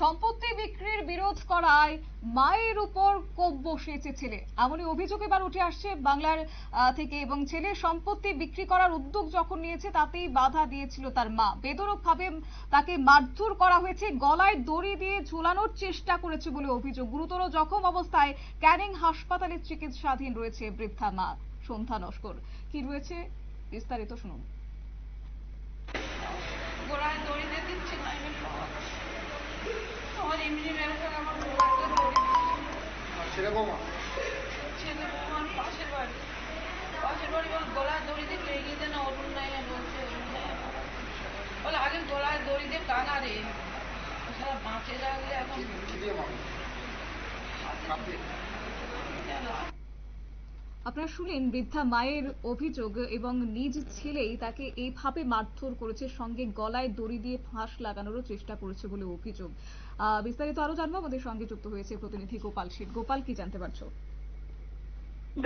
সম্পত্তি বিক্রির বিরোধ করায় মায়ের উপর কোপ বসিয়েছে ছেলে। এমনই অভিযোগ এবার উঠে আসছে বাংলার থেকে এবং ছেলের সম্পত্তি বিক্রি করার উদ্যোগ যখন নিয়েছে তাতেই বাধা দিয়েছিল তার মা। বেদরক ভাবে তাকে মারধর করা হয়েছে, গলায় দড়ি দিয়ে ঝুলানোর চেষ্টা করেছে বলে অভিযোগ। গুরুতর জখম অবস্থায় ক্যানিং হাসপাতালে চিকিৎসাধীন রয়েছে বৃদ্ধা মা। সন্ধ্যা নস্কর। কি রয়েছে? বিস্তারিত শুনুন। গোড়ায় দড়ি দিয়ে ছেলে বৌমা ছেলে পাশের বাড়ি পাশের বাড়ি বল দড়ি দিয়ে লেগে দেন অরুণ নাই বলছে বলে আগে গলায় দড়ি দিয়ে টানা রে। সারা বাঁচে রাখলে এখন কি দিয়ে আপনারা শুনলেন বৃদ্ধা মায়ের অভিযোগ এবং নিজ ছেলেই তাকে এইভাবে মারধর করেছে, সঙ্গে গলায় দড়ি দিয়ে ফাঁস লাগানোরও চেষ্টা করেছে বলে অভিযোগ। বিস্তারিত আরও জানব, আমাদের সঙ্গে যুক্ত হয়েছে প্রতিনিধি গোপাল শীত গোপাল, কি জানতে পারছ?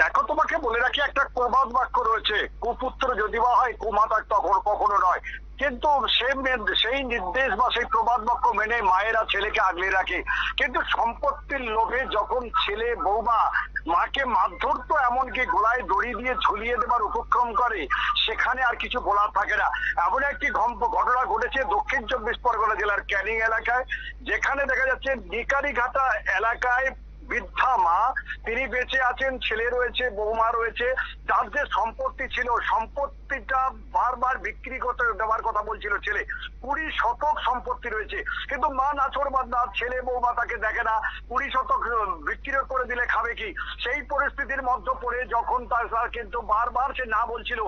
দেখো, তোমাকে বলে রাখি, একটা প্রবাদ বাক্য রয়েছে, কুপুত্র যদি বা হয় কুমাতা তখন কখনো নয়। কিন্তু সেই নির্দেশ বা সেই প্রবাদ বাক্য মেনে মায়েরা ছেলেকে আগলে রাখে। কিন্তু সম্পত্তির লোভে যখন ছেলে বৌমা মাকে মারধর তো এমনকি গোলায় দড়ি দিয়ে ঝুলিয়ে দেবার উপক্রম করে, সেখানে আর কিছু বলার থাকে না। এমন একটি ঘটনা ঘটেছে দক্ষিণ চব্বিশ পরগনা জেলার ক্যানিং এলাকায়, যেখানে দেখা যাচ্ছে নিকারিঘাটা এলাকায় বৃদ্ধা মা, তিনি বেঁচে আছেন, ছেলে রয়েছে, বৌমা রয়েছে। তার যে সম্পত্তি ছিল সম্পত্তিটা বারবার বিক্রি করতে দেওয়ার কথা বলছিল ছেলে। কুড়ি শতক সম্পত্তি রয়েছে। কিন্তু মা নাচর বাদনা, ছেলে বৌমা তাকে দেখে না। কুড়ি শতক বিক্রি করে দিলে খাবে কি? সেই পরিস্থিতির মধ্যে পড়ে যখন তার তার কিন্তু বারবার সে না বলছিল,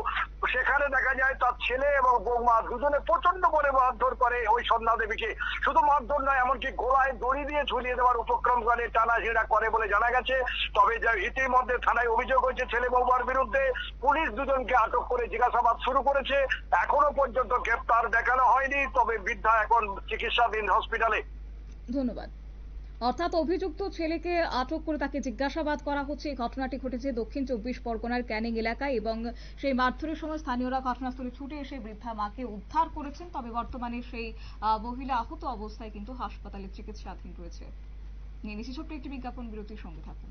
সেখানে দেখা যায় তার ছেলে এবং বৌমা দুজনে প্রচণ্ড করে মারধর করে ওই সন্ধ্যা দেবীকে। শুধু মারধর নয়, এমনকি গোলায় দড়ি দিয়ে ঝুলিয়ে দেওয়ার উপক্রম করে টানা ঝেড়া করে বলে জানা গেছে। তবে ইতিমধ্যে থানায় অভিযোগ হয়েছে, ছেলে বৌমার বিরুদ্ধে পুলিশ দুজনকে আটক করে জিজ্ঞাসাবাদ শুরু করেছে। এখনও পর্যন্ত গ্রেপ্তার দেখানো হয়নি, তবে বৃদ্ধা এখন চিকিৎসাধীন হসপিটালে। ধন্যবাদ। অর্থাৎ অভিযুক্ত ছেলেকে আটক করে তাকে জিজ্ঞাসাবাদ করা হচ্ছে। এই ঘটনাটি ঘটেছে দক্ষিণ চব্বিশ পরগনার ক্যানিং এলাকায় এবং সেই মারধরের সময় স্থানীয়রা ঘটনাস্থলে ছুটে এসে বৃদ্ধা মাকে উদ্ধার করেছেন, তবে বর্তমানে সেই মহিলা আহত অবস্থায় কিন্তু হাসপাতালে চিকিৎসাধীন রয়েছে। নিয়ে নিচ্ছি ছোট্ট একটি বিজ্ঞাপন, বিরতির সঙ্গে থাকুন।